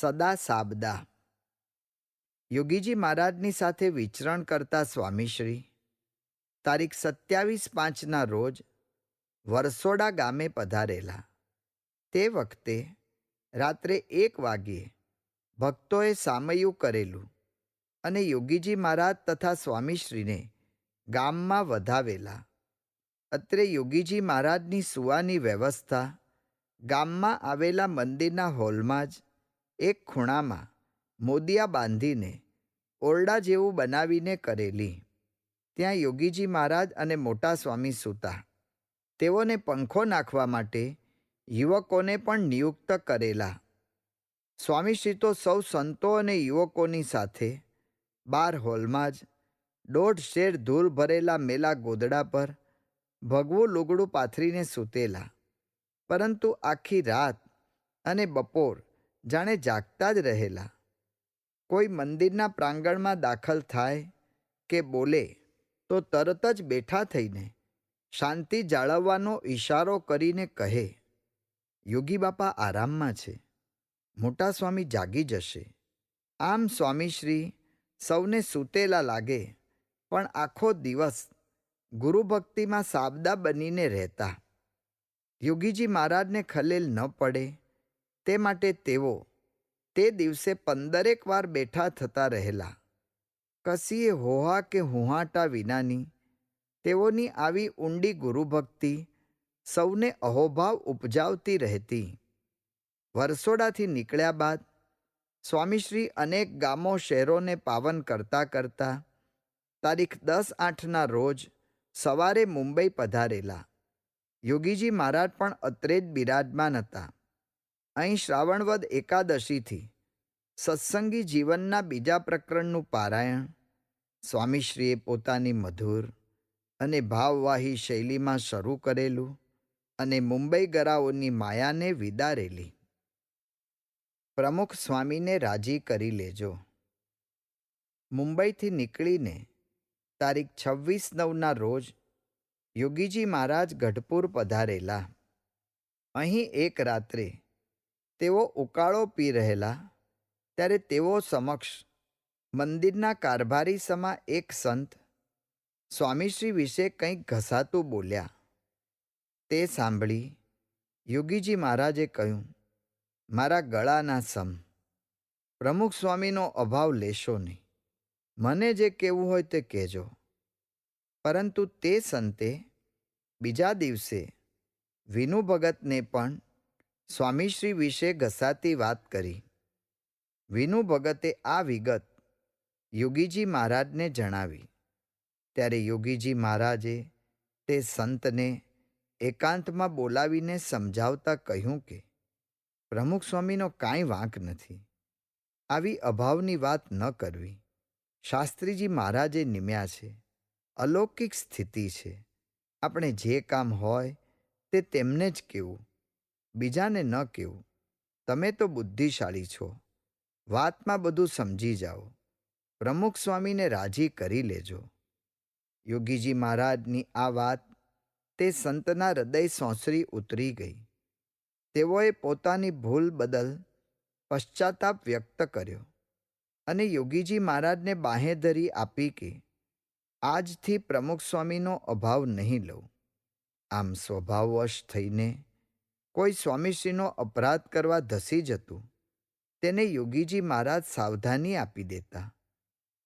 સદા સાબદા. યોગીજી મહારાજની સાથે વિચરણ કરતા સ્વામીશ્રી, તારીખ સત્યાવીસ પાંચના રોજ વરસોડા ગામે પધારેલા. તે વખતે રાત્રે એક વાગ્યે ભક્તોએ સામયું કરેલું અને યોગીજી મહારાજ તથા સ્વામીશ્રીને ગામમાં વધાવેલા. અત્રે યોગીજી મહારાજની સુવાની વ્યવસ્થા ગામમાં આવેલા મંદિરના હોલમાં જ એક ખૂણામાં મોદિયા બાંધીને ઓરડા જેવું બનાવીને કરેલી. ત્યાં યોગીજી મહારાજ અને મોટા સ્વામી સૂતા. તેઓને પંખો નાખવા માટે યુવકોને પણ નિયુક્ત કરેલા. સ્વામીશ્રી તો સૌ સંતો અને યુવકોની સાથે બાર હોલમાં જ દોઢ શેર ધૂળ ભરેલા મેલા ગોદડા પર ભગવું લુગડું પાથરીને સૂતેલા. પરંતુ આખી રાત અને બપોર જાણે જાગતા જ રહેલા. કોઈ મંદિરના પ્રાંગણમાં દાખલ થાય કે બોલે તો તરત જ બેઠા થઈને શાંતિ જાળવવાનો ઈશારો કરીને કહે, યોગી બાપા આરામમાં છે. મોટા સ્વામી જાગી જશે. આમ સ્વામીશ્રી સૌને સૂતેલા લાગે, પણ આખો દિવસ ગુરુભક્તિમાં સાબદા બનીને રહેતા. યોગીજી મહારાજને ખલેલ ન પડે તે માટે તેઓ તે દિવસે પંદરેક વાર બેઠા થતા રહેલા. કસીએ હોહા કે હુહાટા વિનાની તેઓની આવી ઊંડી ગુરુભક્તિ સૌને અહોભાવ ઉપજાવતી રહેતી. વરસોડાથી નીકળ્યા બાદ સ્વામીશ્રી અનેક ગામો શહેરોને પાવન કરતા કરતા તારીખ દસ આઠના રોજ સવારે મુંબઈ પધારેલા. યોગીજી મહારાજ પણ અત્રે જ બિરાજમાન હતા. અહીં શ્રાવણવદ એકાદશીથી સત્સંગી જીવનના બીજા પ્રકરણનું પારાયણ. સ્વામીશ્રીએ પોતાની મધુર અને ભાવવાહી શૈલીમાં શરૂ કરેલું અને મુંબઈ ગરાઓની માયાને વિદારેલી. પ્રમુખ સ્વામીને રાજી કરી લેજો. મુંબઈથી નીકળીને તારીખ છવ્વીસ નવના રોજ યોગીજી મહારાજ ગઢપુર પધારેલા. અહીં એક રાત્રે તેઓ ઉકાળો પી રહેલા, ત્યારે તેઓ સમક્ષ મંદિરના કારભારી સમા એક સંત સ્વામીશ્રી વિશે કંઈક ઘસાતું બોલ્યા. તે સાંભળી યોગીજી મહારાજે કહ્યું, મારા ગળાના સમ, પ્રમુખ સ્વામીનો અભાવ લેશો નહીં. મને જે કહેવું હોય તે કહેજો. પરંતુ તે સંતે બીજા દિવસે વિનુ ભગતને પણ સ્વામીશ્રી વિશે ઘસાતી વાત કરી. વિનુ ભગતે આ વિગત યોગીજી મહારાજને જણાવી. ત્યારે યોગીજી મહારાજે તે સંતને એકાંતમાં બોલાવીને સમજાવતા કહ્યું કે, પ્રમુખ સ્વામીનો કાંઈ વાંક નથી. આવી અભાવની વાત ન કરવી. શાસ્ત્રીજી મહારાજે નિમ્યા છે. અલૌકિક સ્થિતિ છે. આપણે જે કામ હોય તે તેમને જ કહેવું. બીજાને ન કહેવું તમે તો બુદ્ધિશાળી છો. વાતમાં બધું સમજી જાઓ. પ્રમુખ સ્વામીને રાજી કરી લેજો. યોગીજી મહારાજની આ વાત તે સંતના હૃદય સોંસરી ઉતરી ગઈ. તેઓએ પોતાની ભૂલ બદલ પશ્ચાતાપ વ્યક્ત કર્યો અને યોગીજી મહારાજને બાહેધરી આપી કે, આજથી પ્રમુખ સ્વામીનો અભાવ નહીં લઉં. આમ સ્વભાવવશ થઈને કોઈ સ્વામીશ્રીનો અપરાધ કરવા ધસી જતું, તેને યોગીજી મહારાજ સાવધાની આપી દેતા.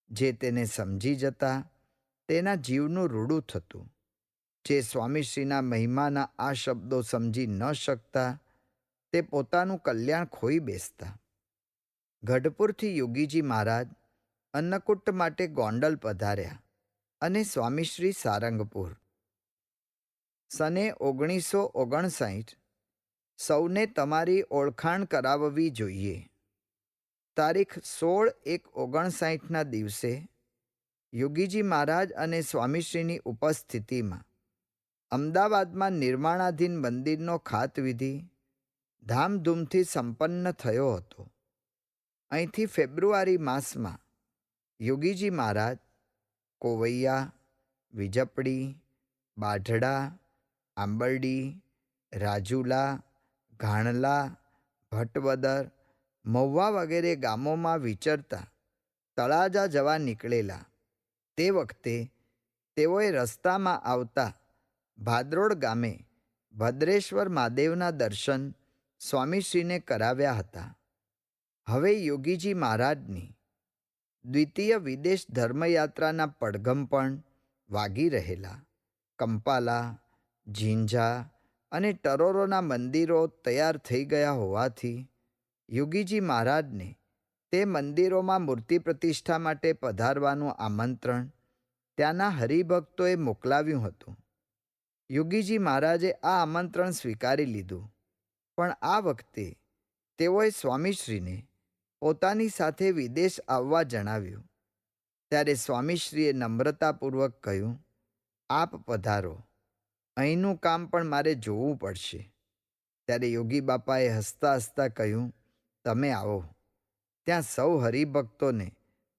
જે તેને સમજી જતા, તેના જીવનું રૂડું થતું. જે સ્વામીશ્રીના મહિમાના આ શબ્દો સમજી ન શકતા, તે પોતાનું કલ્યાણ ખોઈ બેસતા. ગઢપુરથી યોગીજી મહારાજ અન્નકૂટ માટે ગોંડલ પધાર્યા અને સ્વામીશ્રી સારંગપુર. સને ઓગણીસો ઓગણસાઠ સૌને તમારી ઓળખાણ કરાવવી જોઈએ. તારીખ સોળ એક ઓગણસાઠના દિવસે યોગીજી મહારાજ અને સ્વામીશ્રીની ઉપસ્થિતિમાં અમદાવાદમાં નિર્માણાધીન મંદિરનો ખાતવિધિ ધામધૂમથી સંપન્ન થયો હતો. અહીંથી ફેબ્રુઆરી માસમાં યોગીજી મહારાજ કોવૈયા, વિજપડી, બાઢડા, આંબરડી, રાજુલા ઘાણલા ભટવદર મહુવા વગેરે ગામોમાં વિચરતા તળાજા જવા નીકળેલા. તે વખતે તેઓએ રસ્તામાં આવતા ભાદરોડ ગામે ભદ્રેશ્વર મહાદેવના દર્શન સ્વામીશ્રીને કરાવ્યા હતા. હવે યોગીજી મહારાજની દ્વિતીય વિદેશ ધર્મયાત્રાના પડઘમ પણ વાગી રહેલા. કંપાલા, ઝીંઝા અને ટરોરોના મંદિરો તૈયાર થઈ ગયા હોવાથી યોગીજી મહારાજને તે મંદિરોમાં મૂર્તિ પ્રતિષ્ઠા માટે પધારવાનું આમંત્રણ ત્યાંના હરિભક્તોએ મોકલાવ્યું હતું. યોગીજી મહારાજે આ આમંત્રણ સ્વીકારી લીધું, પણ આ વખતે તેઓએ સ્વામીશ્રીને પોતાની સાથે વિદેશ આવવા જણાવ્યું. ત્યારે સ્વામીશ્રીએ નમ્રતાપૂર્વક કહ્યું, આપ પધારો. અહીંનું કામ પણ મારે જોવું પડશે. ત્યારે યોગી બાપાએ હસતા હસતા કહ્યું, તમે આવો. ત્યાં સૌ હરિભક્તોને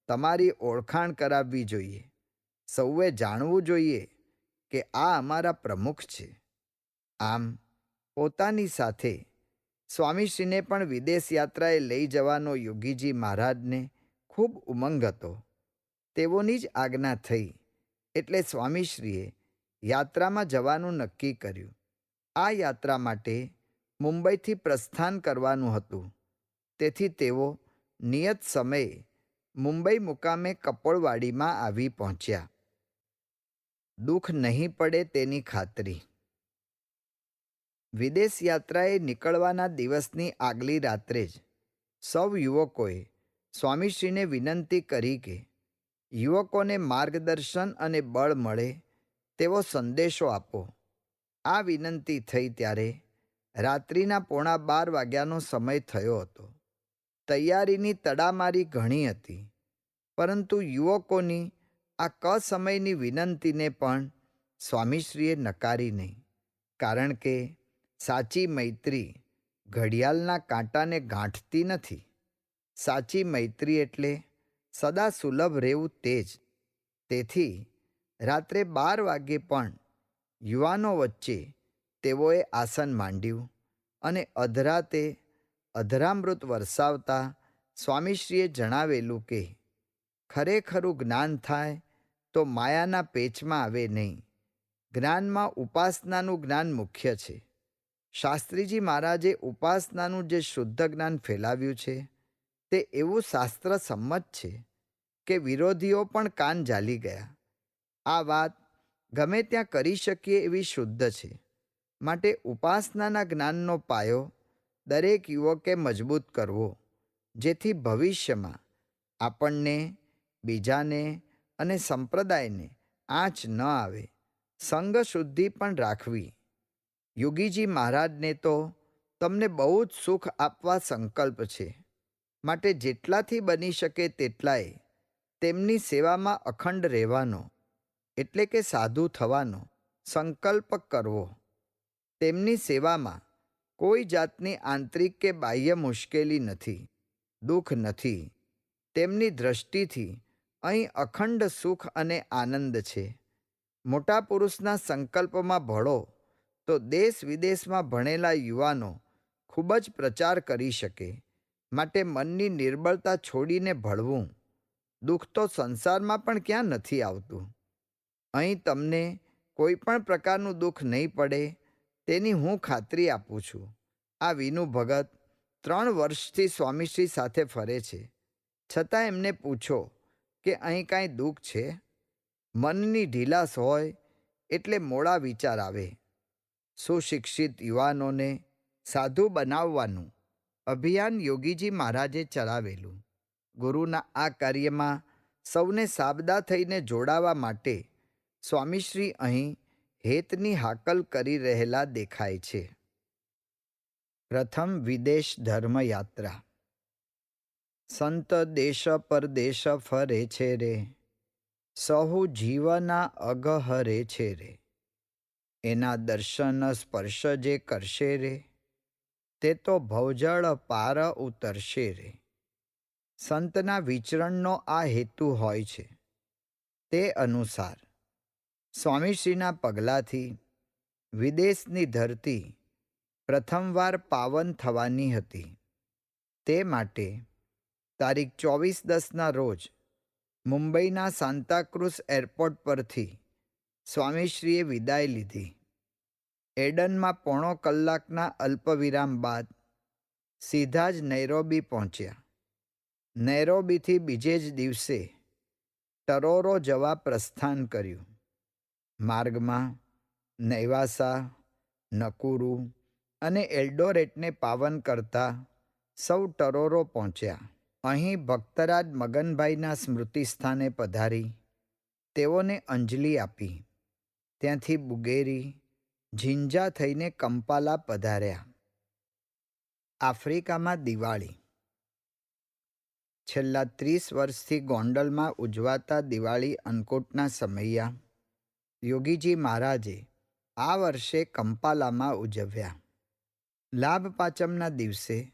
તમારી ઓળખાણ કરાવવી જોઈએ. સૌએ જાણવું જોઈએ કે આ અમારા પ્રમુખ છે. આમ, પોતાની સાથે સ્વામીશ્રીને પણ વિદેશ યાત્રાએ લઈ જવાનો યોગીજી મહારાજને ખૂબ ઉમંગ હતો. તેઓની જ આજ્ઞા થઈ એટલે સ્વામીશ્રીએ યાત્રામાં જવાનું નક્કી કર્યું. આ યાત્રા માટે મુંબઈથી પ્રસ્થાન કરવાનું હતું. તેથી તેઓ નિયત સમયે મુંબઈ મુકામે કપોળવાડીમાં આવી પહોંચ્યા. દુઃખ નહીં પડે તેની ખાતરી. વિદેશ યાત્રાએ નીકળવાના દિવસની આગલી રાત્રે જ સૌ યુવકોએ સ્વામીશ્રીને વિનંતી કરી કે યુવકોને માર્ગદર્શન અને બળ મળે તેવો સંદેશો આપો. આ વિનંતી થઈ ત્યારે રાત્રિના પોણા બાર વાગ્યાનો સમય થયો હતો. તૈયારીની તડામારી ઘણી હતી, પરંતુ યુવકોની આ કસમયની વિનંતીને પણ સ્વામીશ્રીએ નકારી નહીં, કારણ કે સાચી મૈત્રી ઘડિયાળના કાંટાને ગાંઠતી નથી. સાચી મૈત્રી એટલે સદા સુલભ રહેવું તે જ, તેથી રાત્રે બાર વાગ્યે પણ યુવાનો વચ્ચે તેઓએ આસન માંડ્યું અને અધરાતે અધરામૃત વરસાવતા સ્વામીશ્રીએ જણાવેલું કે, ખરેખરું જ્ઞાન થાય તો માયાના પેચમાં આવે નહીં. જ્ઞાનમાં ઉપાસનાનું જ્ઞાન મુખ્ય છે. શાસ્ત્રીજી મહારાજે ઉપાસનાનું જે શુદ્ધ જ્ઞાન ફેલાવ્યું છે, તે એવું શાસ્ત્ર સંમત છે કે વિરોધીઓ પણ કાન ઝાલી ગયા. આ વાત ગમે ત્યાં કરી શકીએ એવી શુદ્ધ છે. માટે ઉપાસનાના જ્ઞાનનો પાયો દરેક યુવકે મજબૂત કરવો, જેથી ભવિષ્યમાં આપણને, બીજાને અને સંપ્રદાયને આંચ ન આવે સંઘ શુદ્ધિ પણ રાખવી. યોગીજી મહારાજને તો તમને બહુ જ સુખ આપવા સંકલ્પ છે. માટે જેટલાથી બની શકે તેટલાએ તેમની સેવામાં અખંડ રહેવાનો એટલે કે સાધુ થવાનો સંકલ્પ કરવો. તેમની સેવામાં કોઈ જાતની આંતરિક કે બાહ્ય મુશ્કેલી નથી, દુઃખ નથી. તેમની દ્રષ્ટિથી અહીં અખંડ સુખ અને આનંદ છે. મોટા પુરુષના સંકલ્પમાં ભળો તો દેશ વિદેશમાં ભણેલા યુવાનો ખૂબ જ પ્રચાર કરી શકે, માટે મનની નિર્બળતા છોડીને ભળવું. દુઃખ તો સંસારમાં પણ ક્યાં નથી આવતું. અહીં તમને કોઈ પણ પ્રકારનું દુઃખ નહીં પડે, તેની હું ખાતરી આપું છું. આ વિનુ ભગત ત્રણ વર્ષથી સ્વામીશ્રી સાથે ફરે છે. છતાં એમને પૂછો કે અહીં કાંઈ દુઃખ છે? મનની ઢીલાસ હોય એટલે મોડા વિચાર આવે. સુશિક્ષિત યુવાનોને સાધુ બનાવવાનું અભિયાન યોગીજી મહારાજે ચલાવેલું. ગુરુના આ કાર્યમાં સૌને સાબદા થઈને જોડાવા માટે સ્વામીશ્રી અહીં હેતની હાકલ કરી રહેલા દેખાય છે. પ્રથમ વિદેશ ધર્મયાત્રા. સંત દેશ પરદેશ ફરે છે રે. સહુ જીવના અગહરે છે રે. એના દર્શન સ્પર્શ જે કરશે રે, તે તો ભવજળ પાર ઉતરશે રે. સંતના વિચરણનો આ હેતુ હોય છે. તે અનુસાર સ્વામીશ્રીના પગલાંથી વિદેશની ધરતી પ્રથમવાર પાવન થવાની હતી. તે માટે તારીખ ચોવીસ દસના રોજ મુંબઈના સાંતાક્રુઝ એરપોર્ટ પરથી સ્વામીશ્રીએ વિદાય લીધી. એડનમાં પોણો કલાકના અલ્પવિરામ બાદ સીધા જ નૈરોબી પહોંચ્યા. નૈરોબીથી બીજે જ દિવસે ટરોરો જવા પ્રસ્થાન કર્યું. માર્ગમાં, નૈવાસા, નકુરુ અને એલ્ડોરેટને પાવન કરતા સૌ ટરોરો પહોંચ્યા. અહીં ભક્તરાજ મગનભાઈના સ્મૃતિ સ્થાને પધારી, તેઓને અંજલિ આપી. ત્યાંથી બુગેરી, ઝીંઝા થઈને કંપાલા પધાર્યા. આફ્રિકામાં દિવાળી. છેલ્લા ત્રીસ વર્ષથી ગોંડલમાં ઉજવાતા દિવાળી અન્નકૂટના સમૈયા યોગીજી મહારાજે આ વર્ષે કંપાલામાં ઉજવ્યા. લાભ પાંચમના દિવસે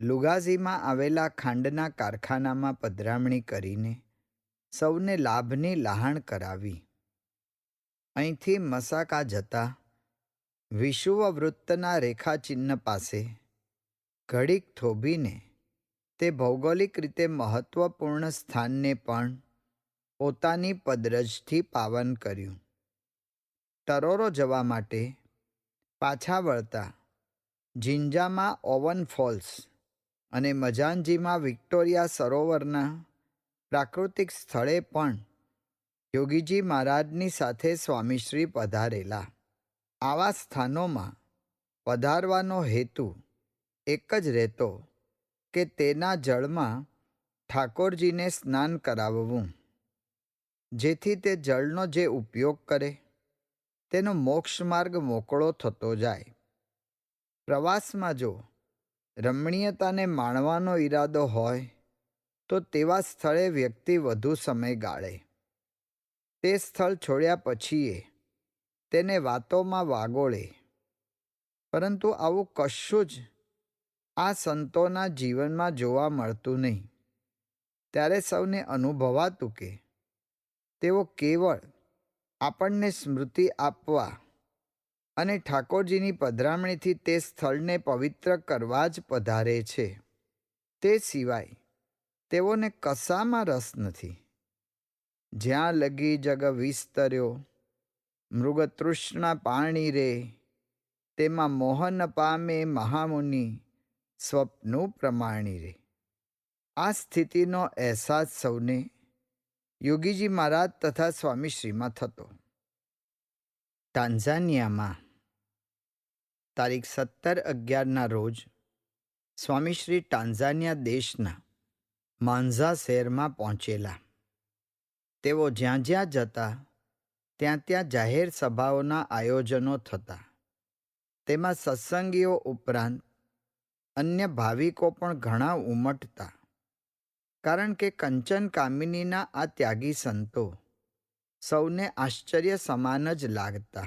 લુગાઝીમાં આવેલા ખાંડના કારખાનામાં પધરામણી કરીને સૌને લાભની લહાણ કરાવી. અહીંથી મસાકા જતા વિષુવવૃત્તના રેખાચિહ્ન પાસે ઘડીક થોભીને તે ભૌગોલિક રીતે મહત્વપૂર્ણ સ્થાનને પણ પોતાની પદરજથી પાવન કર્યું. ટરોરો જવા માટે પાછા વળતા. જિંજામાં ઓવન ફોલ્સ અને મજાનજીમાં વિક્ટોરિયા સરોવરના પ્રાકૃતિક સ્થળે પણ યોગીજી મહારાજની સાથે સ્વામીશ્રી પધારેલા. આવા સ્થાનોમાં પધારવાનો હેતુ એક જ રહેતો કે તેના જળમાં ઠાકોરજીને સ્નાન કરાવવું. જેથી તે જળનો જે ઉપયોગ કરે તેનો મોક્ષ માર્ગ મોકળો થતો જાય. પ્રવાસમાં જો રમણીયતાને માણવાનો ઈરાદો હોય, તો તેવા સ્થળે વ્યક્તિ વધુ સમય ગાળે. તે સ્થળ છોડ્યા પછીએ તેને વાતોમાં વાગોળે. પરંતુ આવું કશું જ આ સંતોના જીવનમાં જોવા મળતું નહીં. ત્યારે સૌને અનુભવાતું કે તેઓ કેવળ આપણને સ્મૃતિ આપવા અને ઠાકોરજીની પધરામણીથી તે સ્થળને પવિત્ર કરવા જ પધારે છે. તે સિવાય તેઓને કશામાં રસ નથી. જ્યાં લગી જગ વિસ્તર્યો, મૃગતૃષ્ણા પાણી રે, તેમાં મોહન પામે મહામુનિ સ્વપ્નું પ્રમાણી રે. આ સ્થિતિનો અહેસાસ સૌને યોગીજી મહારાજ તથા સ્વામીશ્રીમાં થતો. ટાન્ઝાનિયામાં તારીખ સત્તર અગિયારના રોજ સ્વામીશ્રી ટાન્ઝાનિયા દેશના માંઝા શહેરમાં પહોંચેલા. તેઓ જ્યાં જ્યાં જતા, ત્યાં ત્યાં જાહેર સભાઓના આયોજનો થતા. તેમાં સત્સંગીઓ ઉપરાંત અન્ય ભાવિકો પણ ઘણા ઉમટતા. કારણ કે કંચન કામિનીના આ ત્યાગી સંતો સૌને આશ્ચર્ય સમાન જ લાગતા.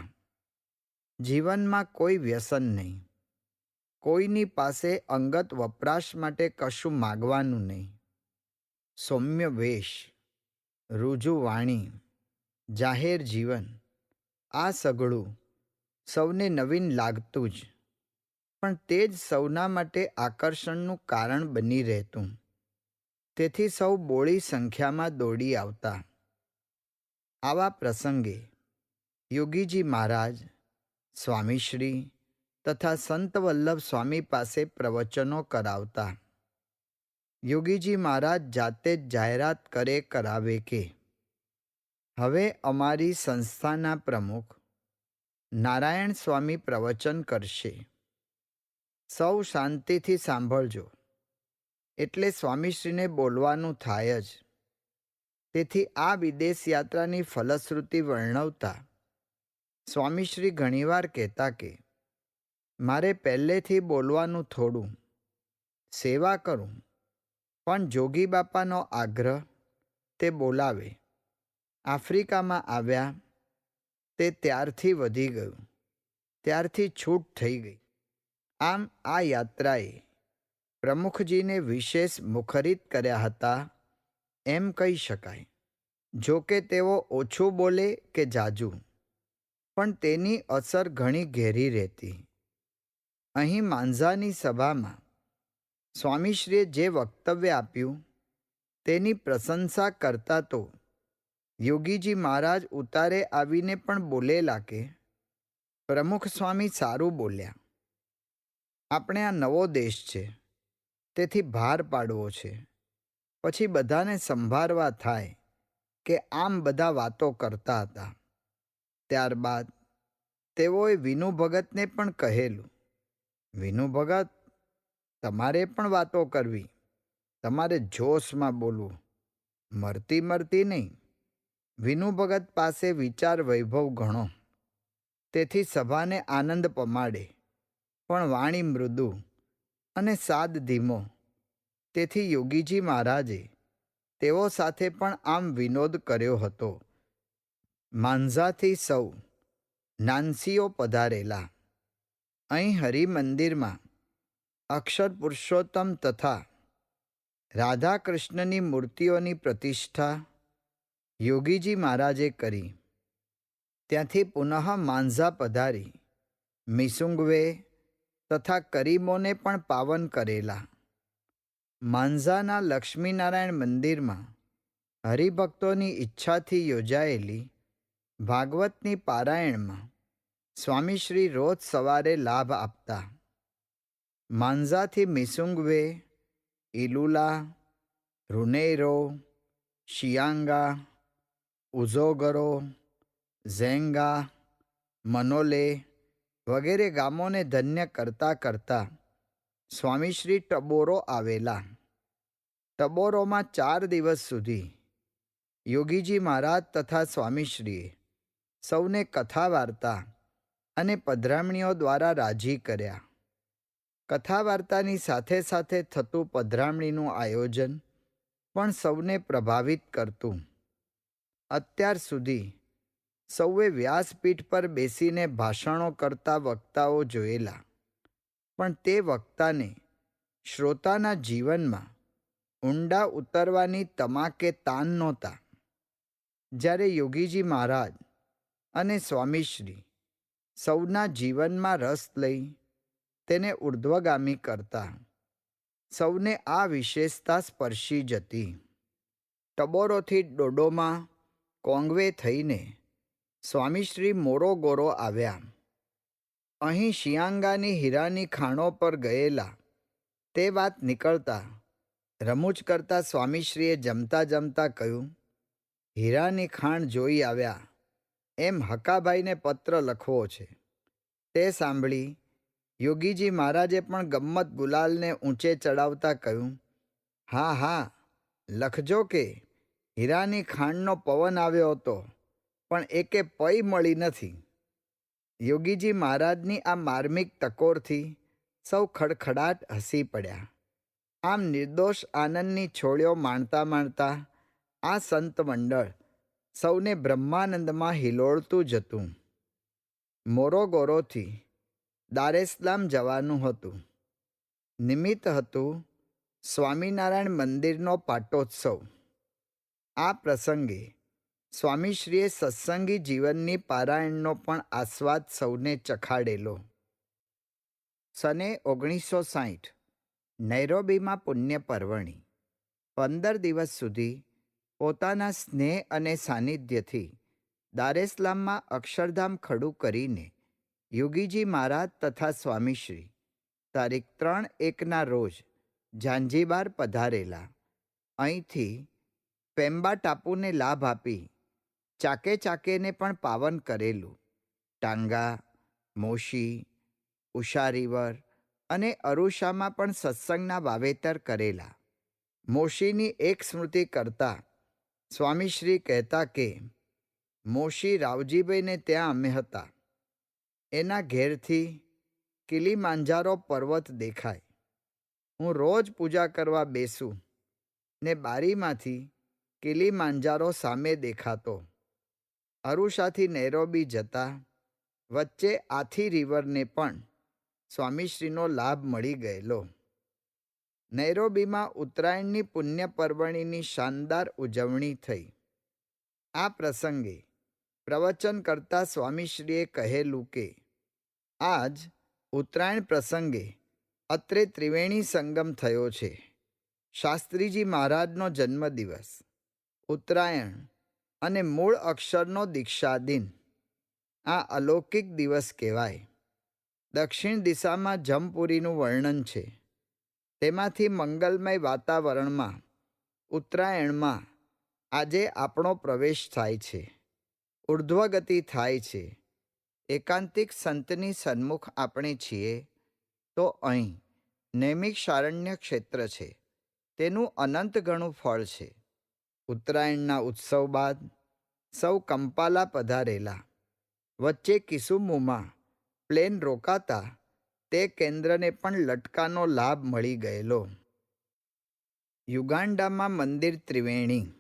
જીવનમાં કોઈ વ્યસન નહીં. કોઈની પાસે અંગત વપરાશ માટે કશું માગવાનું નહીં. સૌમ્ય વેશ રૂજુવાણી જાહેર જીવન, આ સઘળું સૌને નવીન લાગતું જ, પણ તે જ સૌના માટે આકર્ષણનું કારણ બની રહેતું. તેથી સૌ બોળી સંખ્યામાં દોડી આવતા. આવા પ્રસંગે યોગીજી મહારાજ, સ્વામીશ્રી તથા સંત વલ્લભ સ્વામી પાસે પ્રવચનો કરાવતા. યોગીજી મહારાજ જાતે જ જાહેરાત કરે કરાવે કે, હવે અમારી સંસ્થાના પ્રમુખ નારાયણ સ્વામી પ્રવચન કરશે. સૌ શાંતિથી સાંભળજો. એટલે સ્વામીશ્રીને બોલવાનું થાય જ. તેથી આ વિદેશ યાત્રાની ફલશ્રુતિ વર્ણવતા સ્વામીશ્રી ઘણીવાર કહેતા કે, મારે પહેલેથી બોલવાનું થોડું, સેવા કરું, પણ જોગી બાપાનો આગ્રહ, તે બોલાવે, આફ્રિકામાં આવ્યા, તે ત્યારથી વધી ગયું, ત્યારથી છૂટ થઈ ગઈ. આમ આ યાત્રાએ પ્રમુખજીને વિશેષ મુખરિત કર્યા હતા, એમ કહી શકાય. જો કે તેઓ ઓછું બોલે કે જાજુ, પણ તેની અસર ઘણી ઘેરી રહેતી. અહીં માંઝાની સભામાં સ્વામીશ્રીએ જે વક્તવ્ય આપ્યું, તેની પ્રશંસા કરતા તો યોગીજી મહારાજ ઉતારે આવીને પણ બોલેલા કે, પ્રમુખ સ્વામી સારું બોલ્યા. આપણે આ નવો દેશ છે. તેથી ભાર પાડવો છે. પછી બધાને સંભાળવા થાય કે આમ બધા વાતો કરતા હતા. ત્યારબાદ તેઓએ વિનુ ભગતને પણ કહેલું, વિનુ ભગત, તમારે પણ વાતો કરવી. તમારે જોશમાં બોલવું. મરતી મરતી નહીં. વિનુ ભગત પાસે વિચાર વૈભવ ઘણો. તેથી સભાને આનંદ પમાડે. પણ વાણી મૃદુ. અને સાદ ધીમો. તેથી યોગીજી મહારાજે તેઓ સાથે પણ આમ વિનોદ કર્યો હતો. માંઝાથી સૌ નાનસીઓ પધારેલા. અહીં હરિમંદિરમાં અક્ષર પુરુષોત્તમ તથા રાધા કૃષ્ણની મૂર્તિઓની પ્રતિષ્ઠા યોગીજી મહારાજે કરી. ત્યાંથી પુનઃ માંઝા પધારી. મિસુંગવે તથા કરીમોને પણ પાવન કરેલા. માંઝાના લક્ષ્મીનારાયણ મંદિરમાં હરિભક્તોની ઈચ્છાથી યોજાયેલી ભાગવતની પારાયણમાં સ્વામીશ્રી રોજ સવારે લાભ આપતા. માંઝાથી મિસુંગવે ઇલુલા રુનેરો, શિયાંગા, ઉઝોગરો, ઝેંગા, મનોલે વગેરે ગામોને ધન્ય કરતા કરતા સ્વામીશ્રી ટબોરો આવેલા. ટબોરોમાં ચાર દિવસ સુધી યોગીજી મહારાજ તથા સ્વામીશ્રીએ સૌને કથા વાર્તા અને પધરામણીઓ દ્વારા રાજી કર્યા. કથા વાર્તાની સાથે સાથે થતું પધરામણીનું આયોજન પણ સૌને પ્રભાવિત કરતું. અત્યાર સુધી સૌએ વ્યાસપીઠ પર બેસીને ભાષણો કરતા વક્તાઓ જોયેલા. પણ તે વક્તાને શ્રોતાના જીવનમાં ઊંડા ઉતરવાની તમાકે તાન નહોતા. જ્યારે યોગીજી મહારાજ અને સ્વામીશ્રી સૌના જીવનમાં રસ લઈ તેને ઉર્ધ્વગામી કરતા, સૌને આ વિશેષતા સ્પર્શી જતી. ટબોરોથી ડોડોમાં કોંગવે થઈને સ્વામીશ્રી મોરોગોરો આવ્યા. અહીં શિયાંગાની હીરાની ખાણો પર ગયેલા તે વાત નીકળતા રમૂજ કરતા સ્વામીશ્રીએ જમતા જમતા કહ્યું, હીરાની ખાણ જોઈ આવ્યા. એમ હકાભાઈને પત્ર લખવો છે. તે સાંભળી યોગીજી મહારાજે પણ ગમ્મત ગુલાલને ઊંચે ચડાવતા કહ્યું, હા હા, લખજો કે, હીરાની ખાંડનો પવન આવ્યો હતો. પણ એકે પૈ મળી નથી. યોગીજી મહારાજની આ માર્મિક ટકોરથી સૌ ખડખડાટ હસી પડ્યા. આમ નિર્દોષ આનંદની છોડ્યો માણતા માણતા આ સંત મંડળ સૌને બ્રહ્માનંદમાં હિલોળતું જતું. મોરોગોરોથી દારેસ્લામ જવાનું હતું. નિમિત્ત હતું સ્વામિનારાયણ મંદિરનો પાટોત્સવ. આ પ્રસંગે સ્વામીશ્રીએ સત્સંગી જીવનની પારાયણનો પણ આસ્વાદ સૌને ચખાડેલો. સને ઓગણીસો સાહીઠ, નૈરોબીમાં પુણ્ય પર્વણી. પંદર દિવસ સુધી પોતાના સ્નેહ અને સાનિધ્યથી દારેસ્લામમાં અક્ષરધામ ખડું કરીને યોગીજી મહારાજ તથા સ્વામીશ્રી તારીખ ત્રણ એકના રોજ ઝાંઝીબાર પધારેલા. અહીંથી પેમ્બા ટાપુને લાભ આપી ચાકે ચાકેને પણ પાવન કરેલું. ટાંગા, મોશી, ઉષા રિવર અને અરુષામાં પણ સત્સંગના વાવેતર કરેલા. મોશીની એક સ્મૃતિ કરતા સ્વામીશ્રી કહેતા કે, મોશી રાવજીભાઈને ત્યાં અમે હતા. એના ઘેરથી કિલીમાંજારો પર્વત દેખાય. હું રોજ પૂજા કરવા બેસું ને બારીમાંથી કિલીમાંજારો સામે દેખાતો. અરુષાથી નૈરોબી જતા વચ્ચે આથી રિવરને પણ સ્વામીશ્રીનો લાભ મળી ગયેલો. નૈરોબીમાં ઉત્તરાયણની પુણ્ય પર્વણીની શાનદાર ઉજવણી થઈ. આ પ્રસંગે પ્રવચન કરતા સ્વામીશ્રીએ કહેલું કે, આજ ઉત્તરાયણ પ્રસંગે અત્રે ત્રિવેણી સંગમ થયો છે. શાસ્ત્રીજી મહારાજનો જન્મદિવસ. ઉત્તરાયણ અને મૂળ અક્ષરનો દીક્ષા દિન. આ અલૌકિક દિવસ કહેવાય. દક્ષિણ દિશામાં જમપુરીનું વર્ણન છે. તેમાંથી મંગલમય વાતાવરણમાં, ઉત્તરાયણમાં આજે આપણો પ્રવેશ થાય છે. ઉર્ધ્વગતિ થાય છે. એકાંતિક સંતની સન્મુખ આપણે છીએ તો અહીં નૈમિક શારણ્ય ક્ષેત્ર છે. તેનું અનંત ઘણું ફળ છે. ઉત્તરાયણના ઉત્સવ બાદ સૌ કંપાલા પધારેલા. વચ્ચે કિસુમુમાં પ્લેન રોકાતા, તે કેન્દ્રને પણ લટકાનો લાભ મળી ગયેલો. યુગાન્ડામાં મંદિર ત્રિવેણી.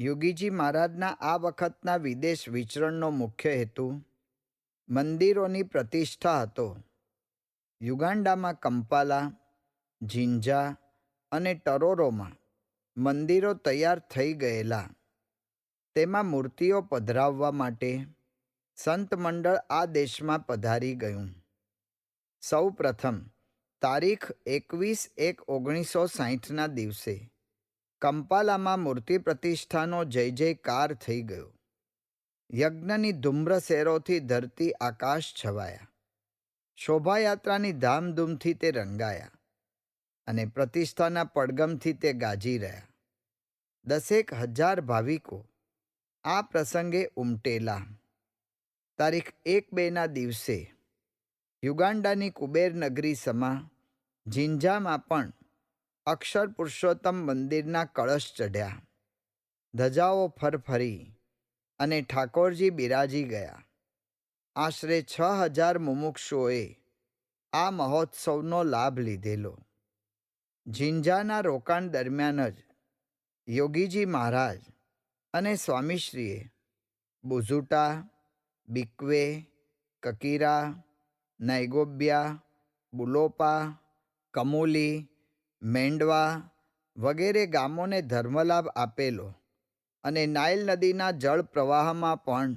યોગીજી મહારાજના આ વખતના વિદેશ વિચરણનો મુખ્ય હેતુ, મંદિરોની પ્રતિષ્ઠા હતો. યુગાન્ડામાં કંપાલા ઝીંઝા અને ટરોરોમાં મંદિરો તૈયાર થઈ ગયેલા. તેમાં મૂર્તિઓ પધરાવવા માટે સંત મંડળ આ દેશમાં પધારી ગયું. સૌ પ્રથમ, તારીખ એકવીસ એક ઓગણીસો સાહીઠના દિવસે, કંપાલામાં મૂર્તિ પ્રતિષ્ઠાનો જય જયકાર થઈ ગયો. યજ્ઞની ધુમ્ર શેરોથી ધરતી આકાશ છવાયા. શોભાયાત્રાની ધામધૂમથી તે રંગાયા અને પ્રતિષ્ઠાના પડગમથી તે ગાજી રહ્યા. દસેક હજાર ભાવિકો આ પ્રસંગે ઉમટેલા. તારીખ એક બેના દિવસે. યુગાન્ડાની કુબેર નગરી સમા ઝિંઝામાં પણ અક્ષર પુરુષોત્તમ મંદિરના કળશ ચઢ્યા. ધજાઓ ફરફરી અને ઠાકોરજી બિરાજી ગયા. આશરે છ હજાર મુમુક્ષુઓએ આ મહોત્સવનો લાભ લીધેલો. ઝિંઝાના રોકાણ દરમિયાન જ યોગીજી મહારાજ અને સ્વામીશ્રીએ બુઝુટા, બિકવે, કકીરા નૈગોબ્યા બુલોપા, કમુલી, મેંડવા વગેરે ગામોને ધર્મલાભ આપેલો અને નાઇલ નદીના જળ પ્રવાહમાં પણ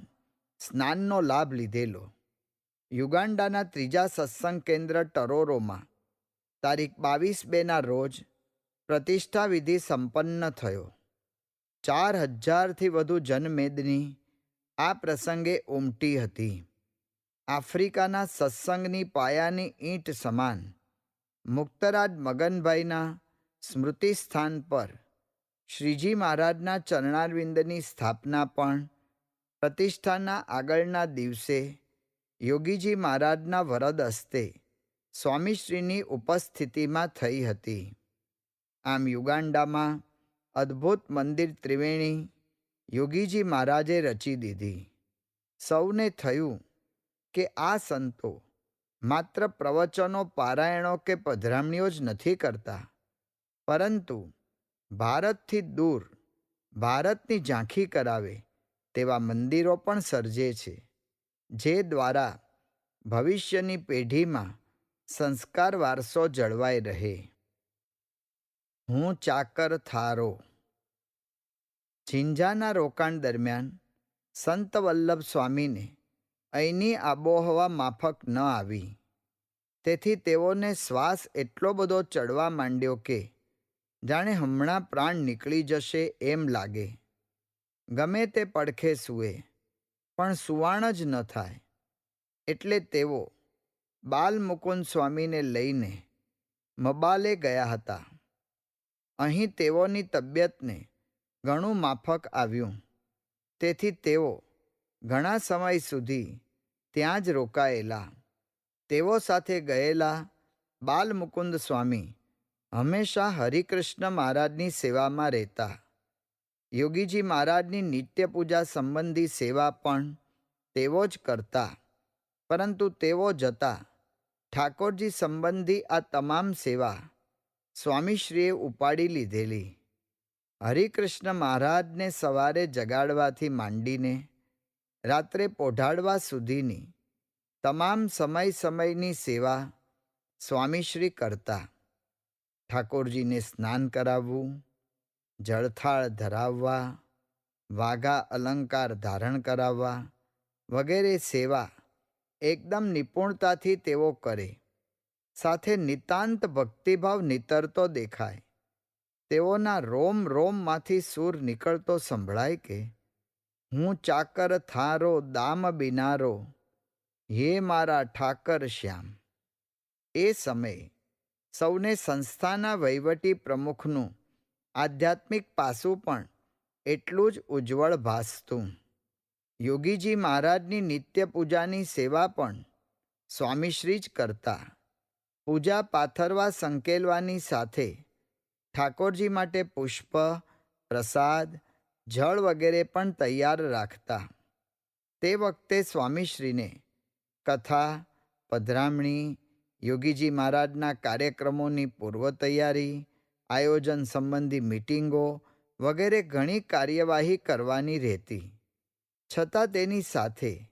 સ્નાનનો લાભ લીધેલો. યુગાન્ડાના ત્રીજા સત્સંગ કેન્દ્ર ટરોરોમાં તારીખ બાવીસ બેના રોજ પ્રતિષ્ઠાવિધિ સંપન્ન થયો. ચાર હજારથી વધુ જનમેદની આ પ્રસંગે ઉમટી હતી. આફ્રિકાના સત્સંગની પાયાની ઈંટ સમાન મુક્તરાજ મગનભાઈના સ્મૃતિ સ્થાન પર શ્રીજી મહારાજના ચરણારવિંદની સ્થાપના પણ પ્રતિષ્ઠાના આગળના દિવસે યોગીજી મહારાજના વરદ હસ્તે સ્વામીશ્રીની ઉપસ્થિતિમાં થઈ હતી. આમ યુગાન્ડામાં અદ્ભુત મંદિર ત્રિવેણી યોગીજી મહારાજે રચી દીધી. સૌને થયું કે આ સંતો માત્ર પ્રવચનો, પારાયણો કે પધરામણીઓ જ નથી કરતા. પરંતુ ભારતથી દૂર, ભારતની ઝાંખી કરાવે તેવા મંદિરો પણ સર્જે છે, જે દ્વારા ભવિષ્યની પેઢીમાં સંસ્કાર વારસો જળવાઈ રહે. હું ચાકર થારો. ઝીંઝાના રોકાણ દરમિયાન સંત વલ્લભ સ્વામીને અહીંની આબોહવા માફક ન આવી. તેથી તેઓને શ્વાસ એટલો બધો ચડવા માંડ્યો કે જાણે હમણાં પ્રાણ નીકળી જશે એમ લાગે. ગમે તે પડખે સૂએ, પણ સુવાણ જ ન થાય. એટલે તેઓ બાલ મુકુંદ સ્વામીને લઈને મબાલે ગયા હતા. અહીં તેઓની તબિયતને ઘણું માફક આવ્યું. તેથી તેઓ ઘણા સમય સુધી ત્યાં જ રોકાયેલા. તેઓ સાથે ગયેલા બાલમુકુંદ સ્વામી હંમેશા હરિકૃષ્ણ મહારાજની સેવામાં રહેતા. યોગીજી મહારાજની નિત્ય પૂજા સંબંધી સેવા પણ તેઓ જ કરતા. પરંતુ તેઓ જતા ઠાકોરજી સંબંધી આ તમામ સેવા સ્વામીશ્રીએ ઉપાડી લીધેલી. હરિકૃષ્ણ મહારાજને સવારે જગાડવાથી માંડીને રાત્રે પોઢાડવા સુધીની તમામ સમય સમયની સેવા સ્વામીશ્રી કરતા. ઠાકોરજીને સ્નાન કરાવવું, જળથાળ ધરાવવા, વાઘા અલંકાર ધારણ કરાવવા વગેરે સેવા એકદમ નિપુણતાથી તેઓ કરે. સાથે નિતાંત ભક્તિભાવ નીતરતો દેખાય. તેઓના રોમ રોમમાંથી સૂર નીકળતો સંભળાય કે, હું ચાકર થારો, દામ બિનારો, હે મારા ઠાકર શ્યામ. એ સમયે સૌને સંસ્થાના વહીવટી પ્રમુખનું આધ્યાત્મિક પાસું પણ એટલું જ ઉજ્જવળ ભાસતું. યોગીજી મહારાજની નિત્ય પૂજાની સેવા પણ સ્વામીશ્રી જ કરતા. પૂજા પાથરવા સંકેલવાની સાથે ઠાકોરજી માટે પુષ્પ, પ્રસાદ, જળ વગેરે પણ તૈયાર રાખતા. તે વખતે સ્વામીશ્રીને કથા, પધરામણી, યોગીજી મહારાજના કાર્યક્રમોની પૂર્વ તૈયારી આયોજન સંબંધી મિટિંગો વગેરે ઘણી કાર્યવાહી કરવાની રહેતી. છતાં તેની સાથે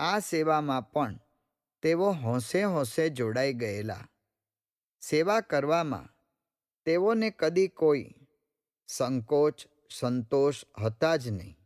આ સેવામાં પણ તેઓ હોંશે હોંશે જોડાઈ ગયેલા. સેવા કરવામાં તેઓને કદી કોઈ સંકોચ, સંતોષ હતા જ નહીં.